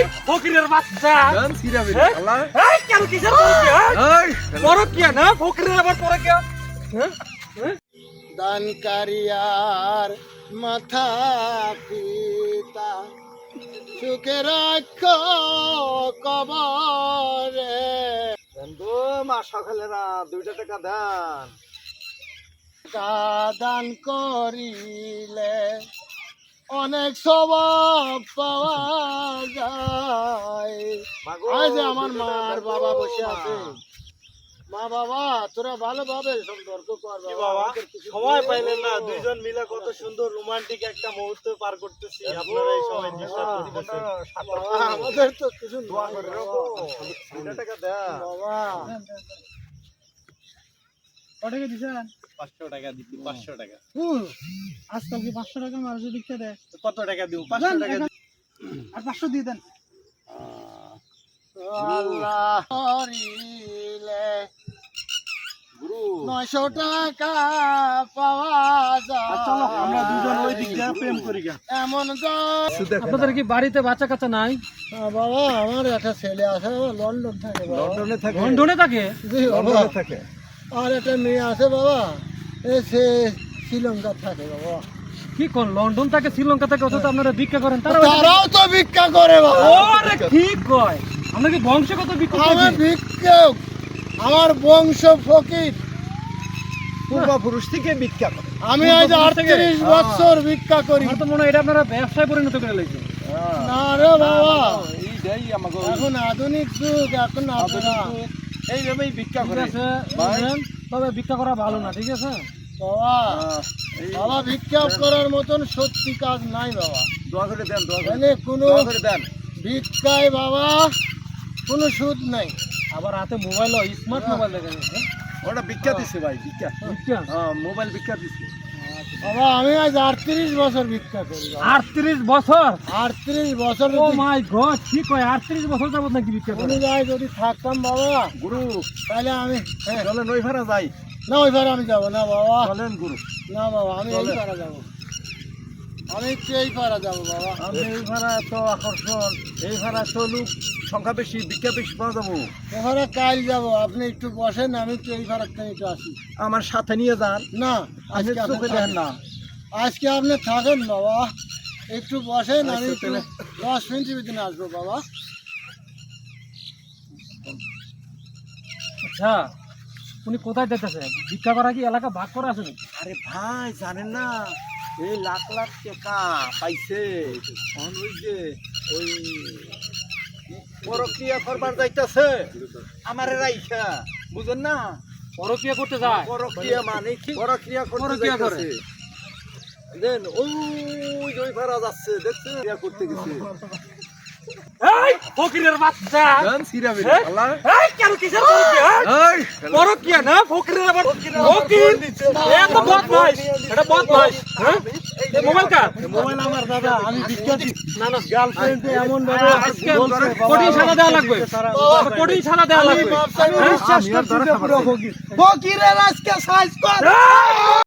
এই ফকিরের বাচ্চা। গান ছিড়াবে হ্যাঁ? আল্লাহ। এই কেন কিসের পরকিয়া হ্যাঁ? এই পরকিয়া না ফকিরের আবার হ্যাঁ? হ্যাঁ? দানকারিয়ার মাথা পিতা সুখে রাখো কবরে। বন্ধু মা সকালেরা দুইটা টাকা দেন। দান করিলে অনেক স্বভাব পাওয়া যায়। আজ আমার দুইটা মা আর বাবা বসে আছে। মা বাবা তোরা ভালোভাবে সম্পর্ক কর বাবা সময় পাইলেন না। দুইজন মিলে কত সুন্দর রোমান্টিক একটা মুহূর্ত পার করতেছি। আপনারা এই সময় আমাদের তো কিছু দোয়া করে রাখো। দুইটা টাকা বাবা কটাকে দিছেন পাঁচশো টাকা দিচ্ছি পাঁচশো টাকা। আজকাল কি পাঁচশো টাকা মানুষ ভিক্ষা দেয়? কত টাকা দিব? পাঁচশো টাকা আর পাঁচশো দিয়ে দেন। নয়শো টাকা পাওয়া যায়। আমরা দুজন ওই দিক দিয়ে প্রেম করি এমন আপনাদের কি বাড়িতে বাচ্চা কাচ্চা নাই? বাবা আমার একটা ছেলে আছে লন্ডন থাকে লন্ডনে থাকে। লন্ডনে থাকে? লন্ডনে থাকে। আর একটা মেয়ে আছে বাবা এ সে শ্রীলঙ্কা থাকে বাবা। কি কোন লন্ডন থাকে শ্রীলঙ্কা থাকে অথচ আপনারা ভিক্ষা করেন তারা তারাও তো ভিক্ষা করে বাবা। কি কয়? আমরা কি বংশগত ভিক্ষা আমি ভিক্ষক আমার বংশ ফকির। পূর্বপুরুষ থেকে ভিক্ষা করে আমি আজ আটত্রিশ বছর ভিক্ষা করি। তো মনে হয় এটা আপনারা ব্যবসায় পরিণত করে লাগছে না রে বাবা। এইটাই আমাকে এখন আধুনিক যুগ এখন আপনারা এইভাবেই ভিক্ষা করে? তবে ভিক্ষা করা ভালো না ঠিক আছে? বাবা বাবা ভিক্ষা করার মতন সত্যি কাজ নাই বাবা। দোয়া করে দেন দোয়া করে কোনো দোয়া করে দেন। ভিক্ষায় বাবা কোনো সুদ নাই। আবার হাতে মোবাইল স্মার্ট মোবাইল দেখা যাচ্ছে ওটা ভিক্ষা দিছে ভাই ভিক্ষা। ভিক্ষা? হ্যাঁ মোবাইল ভিক্ষা দিছে। বাবা আমি আজ আটত্রিশ বছর ভিক্ষা করি আটত্রিশ বছর? আটত্রিশ বছর ও মাই গড কি কয় আটত্রিশ বছর যাবত নাকি ভিক্ষা করে কোনো যদি থাকতাম বাবা। গুরু তাহলে আমি হ্যাঁ, চলেন ওই ভাড়া যাই। না ওইবার আমি যাব না বাবা। চলেন গুরু। না বাবা আমি এই। পাড়া যাব। আমি এই পাড়া যাব বাবা। আমি এই ভাড়া তো আকর্ষণ এই ভাড়া তো লোক সংখ্যা বেশি ভিক্ষা বেশি পাওয়া যাব। কাল যাব আপনি একটু বসেন আমি একটু এই থেকে একটু আসি। আমার সাথে নিয়ে যান। না আজকে আপনি চোখে দেখেন না। আজকে আপনি থাকেন বাবা। একটু বসেন আমি আচ্ছা, একটু দশ মিনিটের ভিতরে আসব বাবা। আচ্ছা উনি কোথায় যেতেছে ভিক্ষা করা কি এলাকা ভাগ করা আছে আরে ভাই জানেন না এই লাখ লাখ টাকা পাইছে। ওই যে ওই পরক্রিয়া করবার যাইতাছে। আমারে রাইখা বুঝেন না? পরকিয়া করতে যায়। পরক্রিয়া মানে কি? পরক্রিয়া করতে পরক্রিয়া করে। দেন ওই যে ওই ভাড়া যাচ্ছে দেখছেন? ক্রিয়া করতে গেছে। এই ফকিরের বাচ্চা। গান হ্যাঁ? আল্লাহ। এই কেন কিসের? এই পরকিয়া না ফকিরের আবার ফকির? এ তো বদমাইশ এটা বদমাইশ হ্যাঁ? মোবাইল কার? মোবাইল আমার দাদা আমি বিখ্যাত। না না। গার্লফ্রেন্ড এমন ভাবে আজকে কোটি সাদা দেওয়া লাগবে। কোটি সাদা দেওয়া লাগবে। বিশ্বাস করছি পুরো ফকির। ফকিরের আজকে সাইজ কর